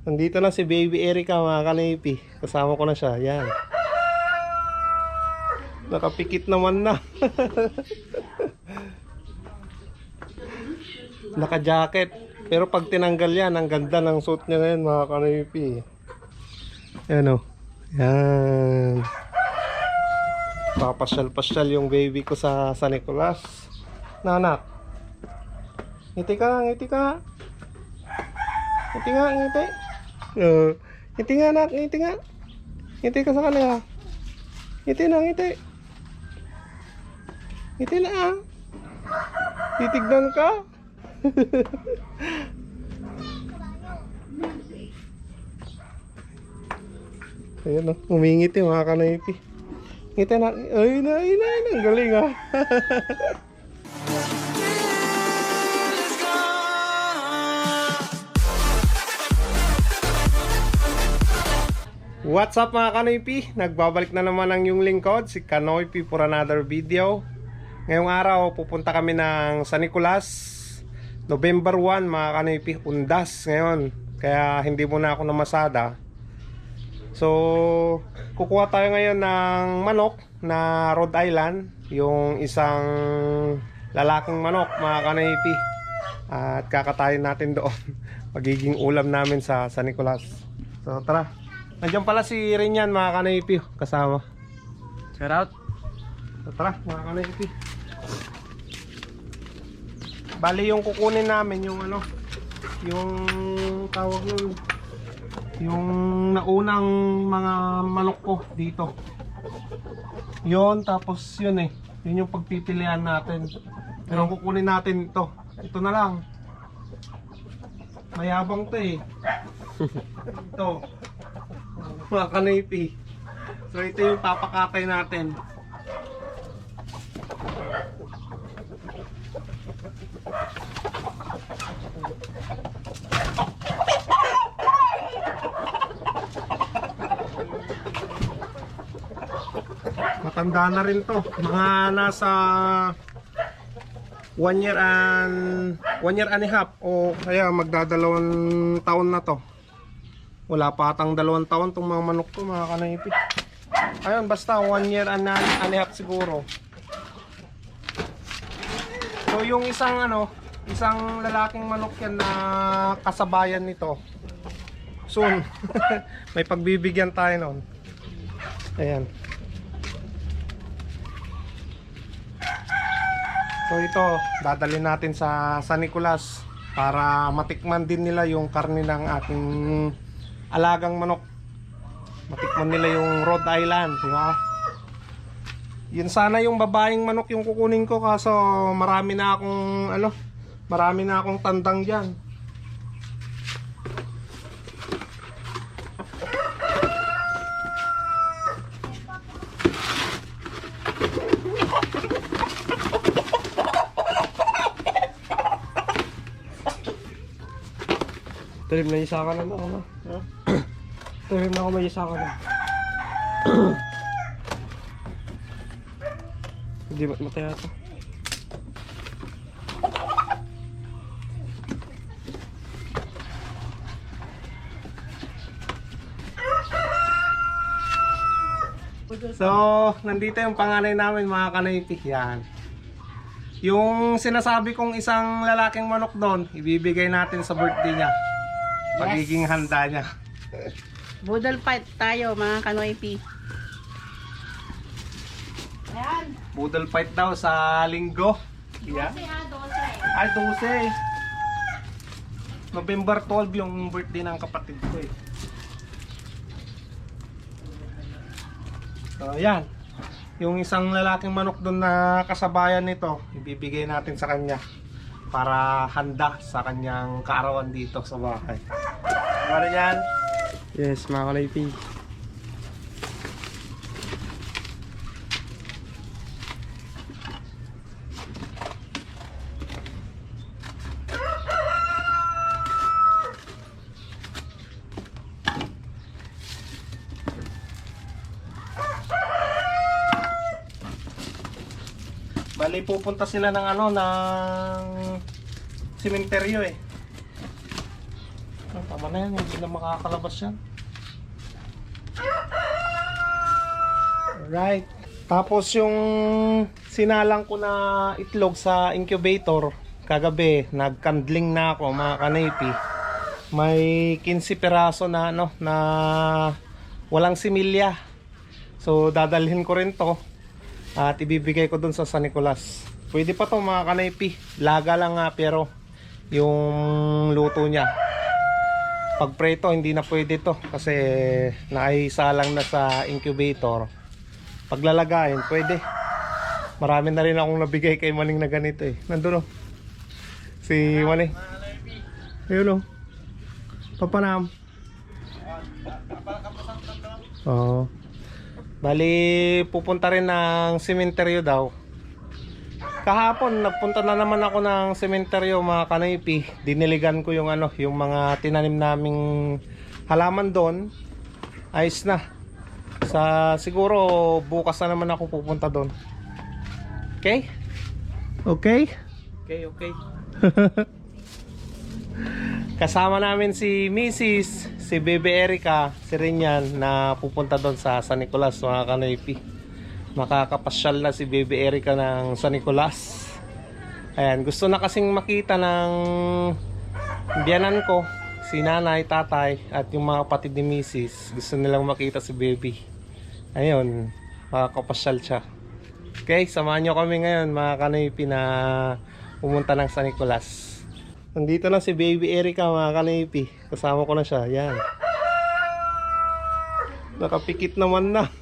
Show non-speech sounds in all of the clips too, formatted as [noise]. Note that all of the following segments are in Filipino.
Nandito na si Baby Erica mga kanipi. Kasama ko na siya. Yan. Nakapikit naman na. [laughs] Naka-jacket. Pero pag tinanggal yan, ang ganda ng suit niya ngayon mga kanipi. Yan o. Yan. Papasyal-pasyal yung baby ko sa San Nicolas. Nanak. Ngiti ka, ngiti ka. Ngiti nga, ngiti. [laughs] Uh, ngiti nga, nak, ngiti nga. Ngiti ka sa kanila. Ngiti na, ngiti. Ngiti na, ah. Titignan ka. [laughs] Ayan o, umingiti mga kanaypi. Ngiti na, ay na, ay na, ay na, galing ah. [laughs] What's up mga Kanoypi? Nagbabalik na naman ang yung lingkod, si Kanoypi for another video. Ngayong araw, pupunta kami ng San Nicolas. November 1 mga Kanoypi, undas ngayon. Kaya hindi muna ako namasada. So, kukuha tayo ngayon ng manok na Rhode Island. Yung isang lalaking manok mga Kanoypi. At kakatayin natin doon. [laughs] Magiging ulam namin sa San Nicolas. So, tara. Nandiyan pala si Rinyan mga kanaypi kasama. Shout out. So, tara mga kanaypi. Bali yung kukunin namin yung ano, yung tawag yun, yung naunang mga manok ko dito. Yon tapos yun eh, yun yung pagpipilian natin. Pero kukunin natin ito, ito na lang. Mayabang to eh. [laughs] ito. Mga kanaypi. So ito yung papakatay natin. Matanda na rin to. Mga nasa one year and one year and a half o kaya magdadalawang taon na to. Wala pa atang dalawang taon tong mga manok ko mga kanaypi. Ayun, basta one year and a half siguro. So yung isang ano, isang lalaking manok yan na kasabayan nito. Soon. [laughs] May pagbibigyan tayo noon. Ayan. So ito, dadalhin natin sa San Nicolas para matikman din nila yung karne ng ating alagang manok. Matikman nila yung Rhode Island, di ba? Yun sana yung babaeng manok yung kukunin ko kaso marami na akong ano, marami na akong tandang diyan. Tulim na isa ka na mo. Ano? Tulim na ako may isa ka na. [clears throat] Hindi ba't matay ata? So, nandito yung panganay namin mga kanaypik yan. Yung sinasabi kong isang lalaking manok doon, ibibigay natin sa birthday niya. Pagiging handa niya. [laughs] Budol fight tayo mga kanoypi. Ayan. Boodle fight daw sa linggo. Yeah. Ay, 12. November 12 yung birthday ng kapatid ko eh. So, ayan. Yung isang lalaking manok doon na kasabayan nito, ibibigay natin sa kanya para handa sa kanyang kaarawan dito sa bahay. Ano yan? Yes, mga kalaypi. Bali pupunta sila ng ano ng sementeryo eh. Pa? Tama na yan, hindi na makakalabas yan. Right. Tapos yung sinalang ko na itlog sa incubator kagabi, nagkandling na ako mga kanaypi. May 15 peraso na ano na walang similya. So dadalhin ko rin to at ibibigay ko dun sa San Nicolas. Pwede pa to mga kanaypi. Laga lang nga pero yung luto niya. Pag preto hindi na pwede to kasi naisalang na sa incubator. Paglalagayin pwede. Marami na rin akong nabigay kay Maning na ganito eh. Nandun oh. Si Maning. Ayun oh. Papanam. Oo. Bali, pupunta rin ng sementeryo daw. Kahapon, nagpunta na naman ako ng sementeryo mga kanaypi. Diniligan ko yung ano, yung mga tinanim naming halaman doon. Ayos na. Sa siguro bukas na naman ako pupunta doon. Okay? Okay? Okay, okay. [laughs] Kasama namin si Mrs. si Bebe Erica, si Rinyan na pupunta doon sa San Nicolas mga kanoypi. Makakapasyal na si Bebe Erica ng San Nicolas. Ayan, gusto na kasing makita ng biyanan ko, si nanay, tatay, at yung mga kapatid ni Mrs. Gusto nilang makita si Baby. Ayun, makakapasyal siya. Okay, samahan nyo kami ngayon mga kanoypi na pumunta ng San Nicolas. Nandito na si Baby Erica mga kanipi. Kasama ko na siya. Yan. Nakapikit naman na. [laughs]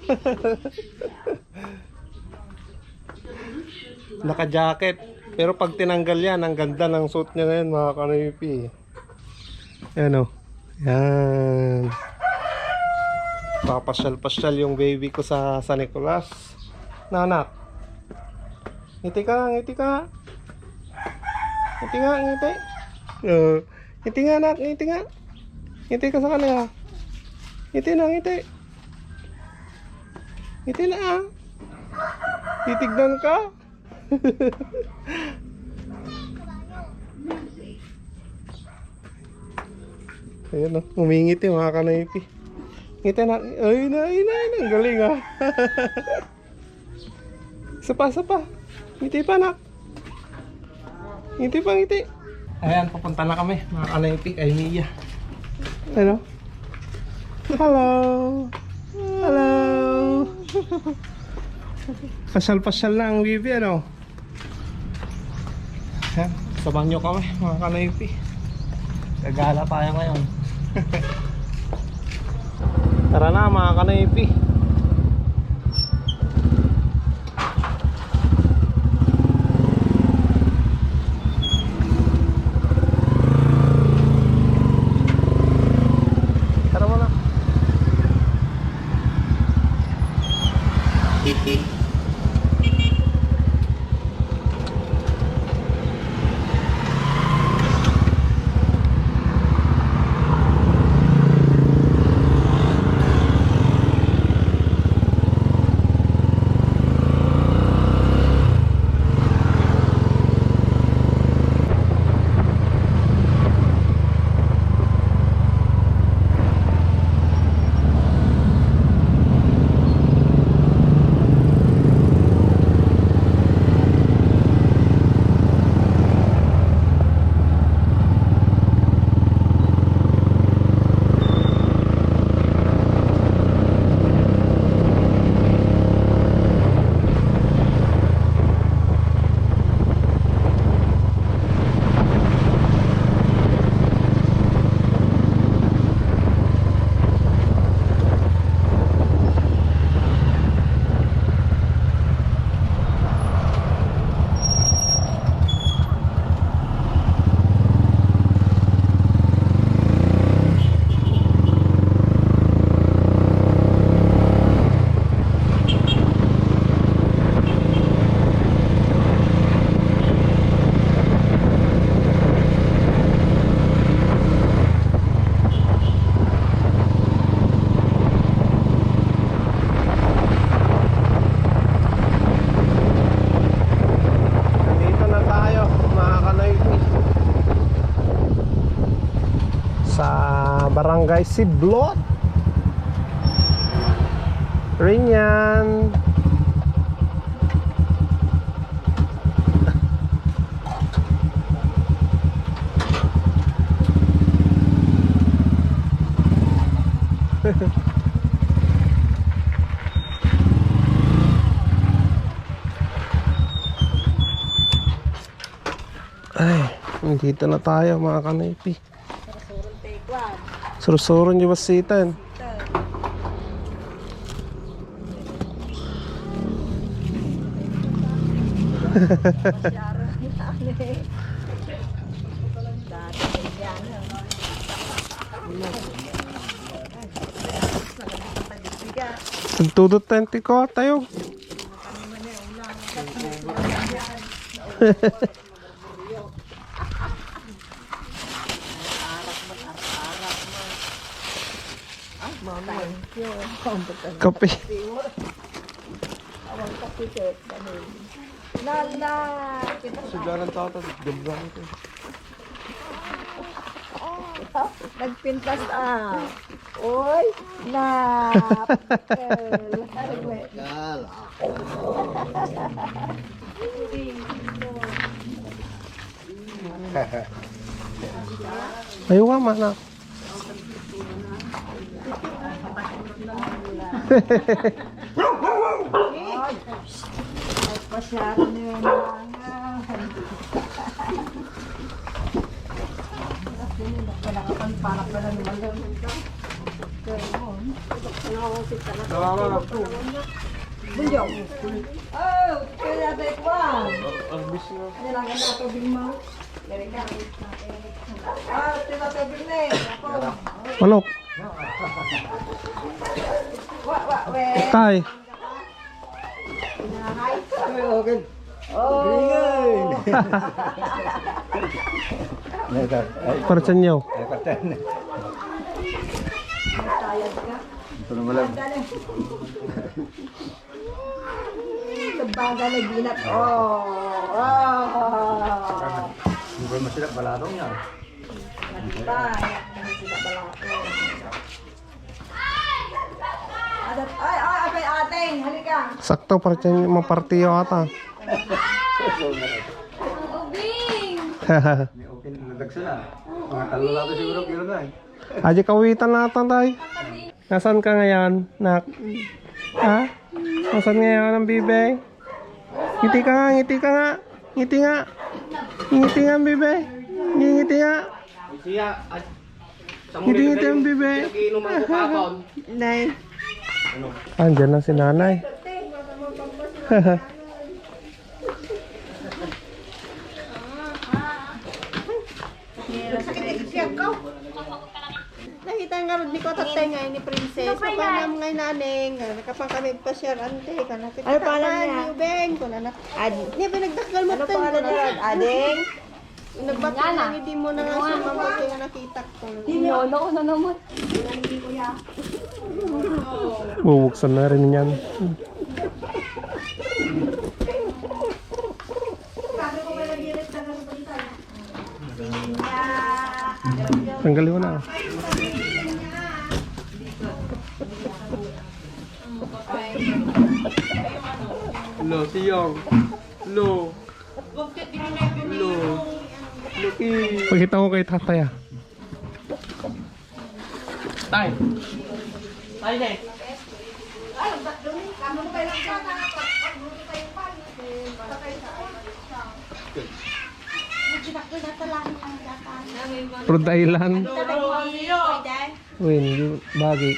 Naka-jacket. Pero pag tinanggal yan, ang ganda ng suit niya ngayon mga kanipi. Yan o. Yan. Papasyal-pasyal yung baby ko sa San Nicolas. Nanak. Ngiti ka, ngiti ka. Ngiti nga, ngiti. Uh, ngiti nga, nak, ngiti nga. Ngiti ka sa kanila. Ngiti na, ngiti. Ngiti na, ah. Titignan ka. [laughs] Ayan o, umingiti mga kanaypi. Ngiti na, ay na, ay na, ay na, galing ah. [laughs] isa pa. Ngiti pa, nak. Ngiti pa, ngiti. Ayan, papunta na kami, mga kanaypi, kay Mia. Ano? Hello! Hello! [laughs] Pasyal-pasyal na ang bibi, ano? Ayan, sabang nyo kami, mga kanaypi. Gagala tayo ngayon. Tara na, mga kanaypi. Barangay Siblot. Rinyan. [laughs] Ay, dito na tayo mga kanaypi. Surusuron yung basitan. Tudot tenti ko tayo. [laughs] Kape. Sigaran tata, gabang ko. Nagpintas ah. Oy, na. Ayaw nga mana. Masyado na yun mga. Bunjong. Oh, kaya tayo kwan. Ano lang ang natubig mo? Dari ka. Ah, tinatubig na eh. Ako. Wa, wa, we. Tay. Hinahay. Okay. Oh. Para sa inyo. Tayad ka. Ito na malam. Sabaga na ginat. Oh. Oh. Hindi ba masilap balatong yan? Nakita. Hindi sila balako. Adat, ay, ay, apay ating. Halika. Sakto para sa inyo mapartiyo ata. [laughs] May okay na nagdagsa na. Mga talo lang siguro kilo na eh. Aji kawitan natin tay. Nasaan ka ngayon, nak? Ha? Nasaan ngayon ang bibe? Ngiti ka nga, ngiti ka nga. Ngiti nga. Ngiti nga ang bibe. Ngiti nga. Ngiti ngiti ang bibe. [laughs] Nay. Andyan na si nanay. Nakita nga rin ni ko tatay nga ni princess. Ano pa nam nga naning. Nakapang kami pa share ante. Kanapit Ano pangalan niya? Ni Ubeng. Kung na Ad, Ni pinagdakgal mo ano pangalan niya? Ading? Nagbato lang hindi mo na nga siya mabuti nga nakita ko. Bubuksan na rin yan. Tanggalin mo na. Lo, siyong. Lo. Lo. Pakita ko kay tatay ah. Tay. Tay, tay. Rhode Island. Win, yung bagi.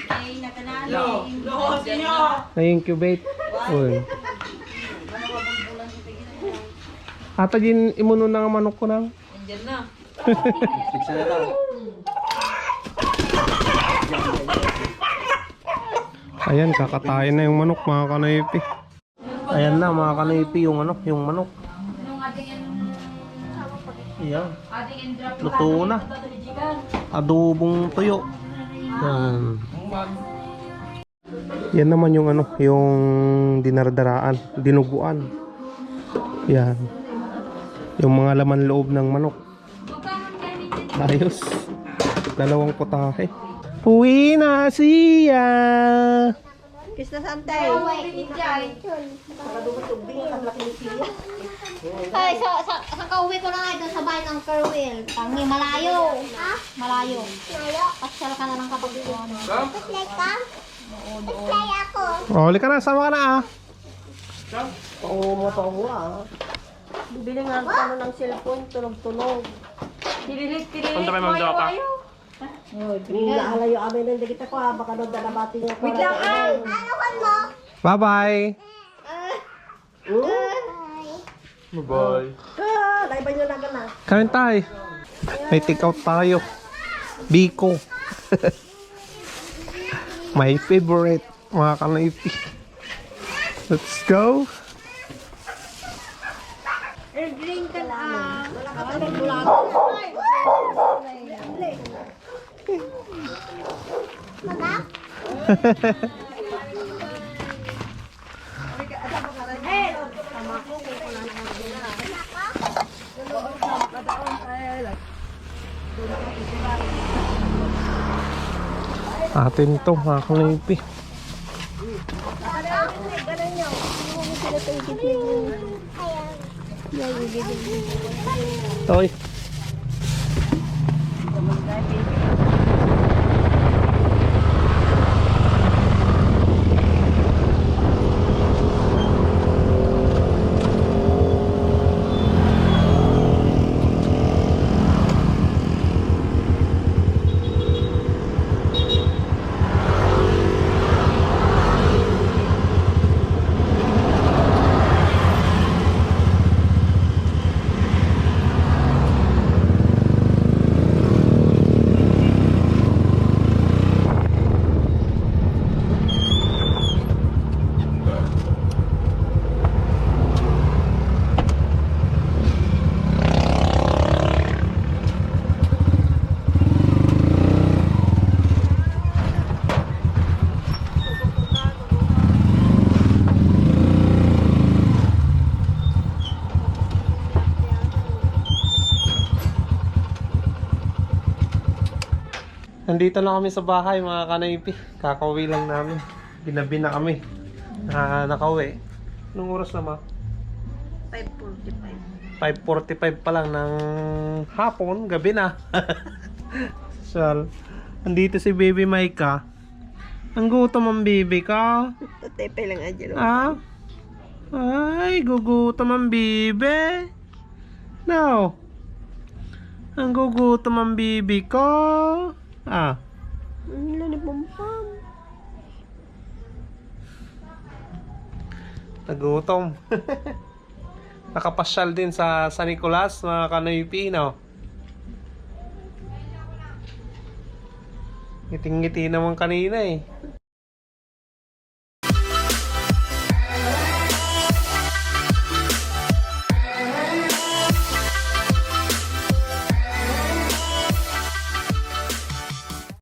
Na-incubate. Win. Ata din imuno na nga manok ko nang. Siksa na lang. Ayan, kakatayin na yung manok mga kanaypi. Ayan na mga kanaypi yung ano, yung manok. Ayan. Luto na. Adobong tuyo. Yan. Yan naman yung ano, yung dinardaraan, dinuguan. Yan. Yung mga laman loob ng manok. Ayos. Dalawang putahe. Uwi na siya. Kiss na santay. Ay, sa, sa, sa kauwi ko na nga sa bahay ng Kerwin. Tangi, malayo. Ha? Malayo. Malayo? Pasyal ka na ng kapatid ko. Ano. Pasyal ka? Pasyal ako. Oh, huli ka na, sama ka na ah. Oo, ako ah. Bibili nga ako ano ng cellphone, tunog-tunog. Punta kayo magdoka. Naalala yung amin ng dikit ako ah. Baka nung dalabati niya. Wait lang ah! Ano mo? Bye-bye. Bye-bye. Ah, naiba nyo na ka na. Kain tayo. May take out tayo. Biko. [laughs] My favorite. Mga kanaypi. Let's go. Atin to mga kanaypi. Toy. Nandito na kami sa bahay mga kanaypi. Kakauwi lang namin. Binabi na kami. Na nakauwi. Anong oras na ma? 5.45. 5.45 pa lang ng hapon. Gabi na. [laughs] so, andito si baby Maika. Ang gutom ang baby ka. Tepe lang adyan. Ah? Ay, gugutom ang bibi. No. Ang gugutom ang bibi ko. Ah. Ang lani pampam. Nagutom. [laughs] Nakapasyal din sa San Nicolas, mga kanoypi, no? Ngiting-ngiti naman kanina eh.